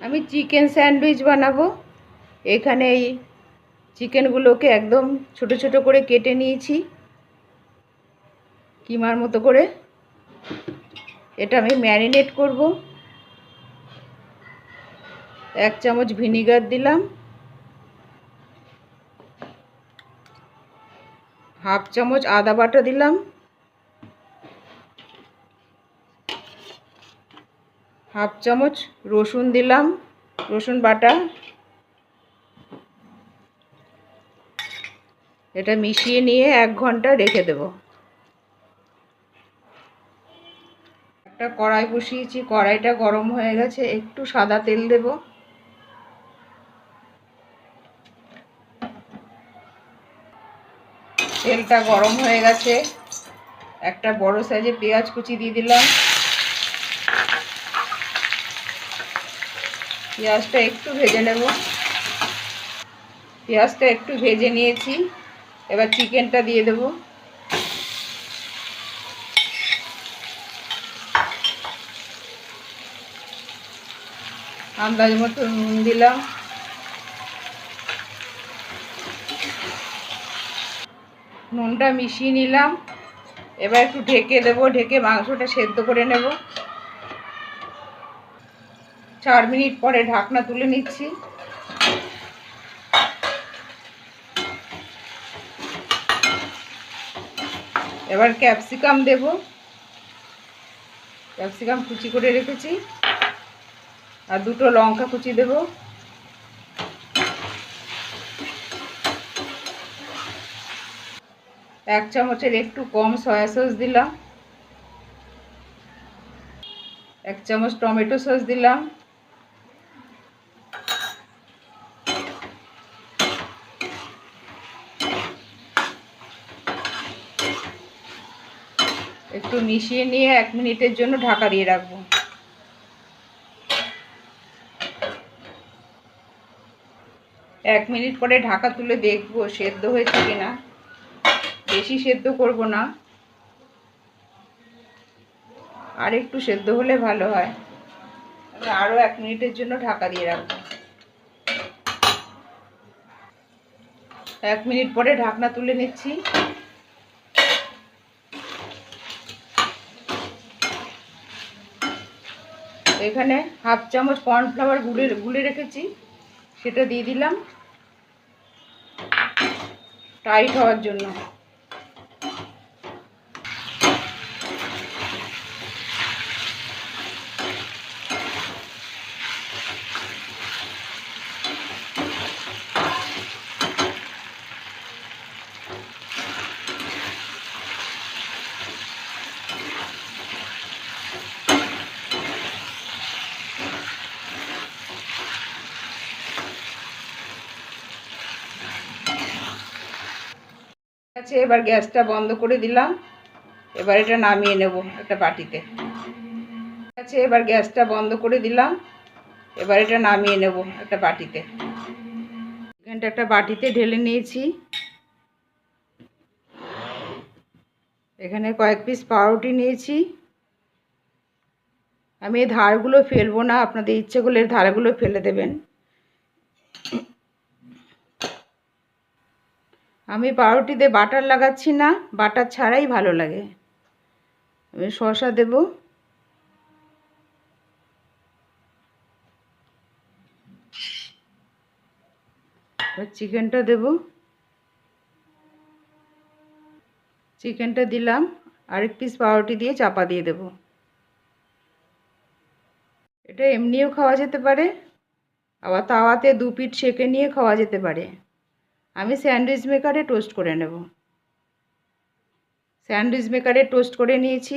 আমি chicken sandwich বানাবো। এখানে এই চিকেনগুলোকে একদম ছোট ছোট করে কেটে নিয়েছি। কিমার মতো করে। এটা আমি ম্যারিনেট করব। এক চামচ ভিনিগার দিলাম। হাফ চামচ আদা বাটা দিলাম। হাফ চামচ রসুন দিলাম, রসুন বাটা। এটা মিশিয়ে নিয়ে এক ঘণ্টা রেখে দেব। একটা কড়াই বসিয়েছি, কড়াইটা গরম হয়ে গেছে, একটু সাদা তেল দেব। তেলটা গরম হয়ে গেছে, একটা বড় সাইজে পেঁয়াজ কুচি দিয়ে দিলাম। পেঁয়াজটা একটু ভেজে নেব। পেঁয়াজটা একটু ভেজে নিয়েছি। এবার চিকেনটা দিয়ে দেব। আন্দাজ মতো নুন দিলাম। নুনটা মিশিয়ে নিলাম। এবার একটু ঢেকে দেবো। ঢেকে মাংসটা সেদ্ধ করে নেব। চার মিনিট পরে ঢাকনা তুলে নিচ্ছি। এবার ক্যাপসিকাম দেব। ক্যাপসিকাম কুচি করে রেখেছি। আর দুটো লঙ্কা কুচি দেব। এক চামচের একটু কম সয়া সস দিলাম। এক চামচ টমেটো সস দিলাম। একটু মিশিয়ে নিয়ে এক মিনিটের জন্য ঢাকা দিয়ে রাখব। এক মিনিট পরে ঢাকা তুলে দেখব সেদ্ধ হয়েছে কিনা। বেশি সেদ্ধ করব না। আর একটু সেদ্ধ হলে ভালো হয়। আরও এক মিনিটের জন্য ঢাকা দিয়ে রাখব। এক মিনিট পরে ঢাকনা তুলে নিচ্ছি। এখানে হাফ চামচ কর্নফ্লাওয়ার গুলে গুলে রেখেছি সেটা দিয়ে দিলাম। টাইট হওয়ার জন্য। আছে এবার গ্যাসটা বন্ধ করে দিলাম। এবার এটা নামিয়ে নেব একটা বাটিতে। আছে এবার গ্যাসটা বন্ধ করে দিলাম। এবার এটা নামিয়ে নেব একটা বাটিতে। চিকেনটা একটা বাটিতে ঢেলে নিয়েছি। এখানে কয়েক পিস পাউরুটি নিয়েছি। আমি এই ধারগুলো ফেলব না, আপনাদের ইচ্ছে করলে ধারগুলো ফেলে দেবেন। আমি পাউরুটিতে বাটার লাগাচ্ছি না, বাটার ছাড়াই ভালো লাগে। আমি শসা দেব। চিকেনটা দেব। চিকেনটা দিলাম, আরেক পিস পাউরুটি দিয়ে চাপা দিয়ে দেব। এটা এমনিও খাওয়া যেতে পারে, আবার তাওয়াতে দু পিঠ সেঁকে নিয়ে খাওয়া যেতে পারে। আমি স্যান্ডউইচ মেকারে টোস্ট করে নেব। স্যান্ডউইচ মেকারে টোস্ট করে নিয়েছি।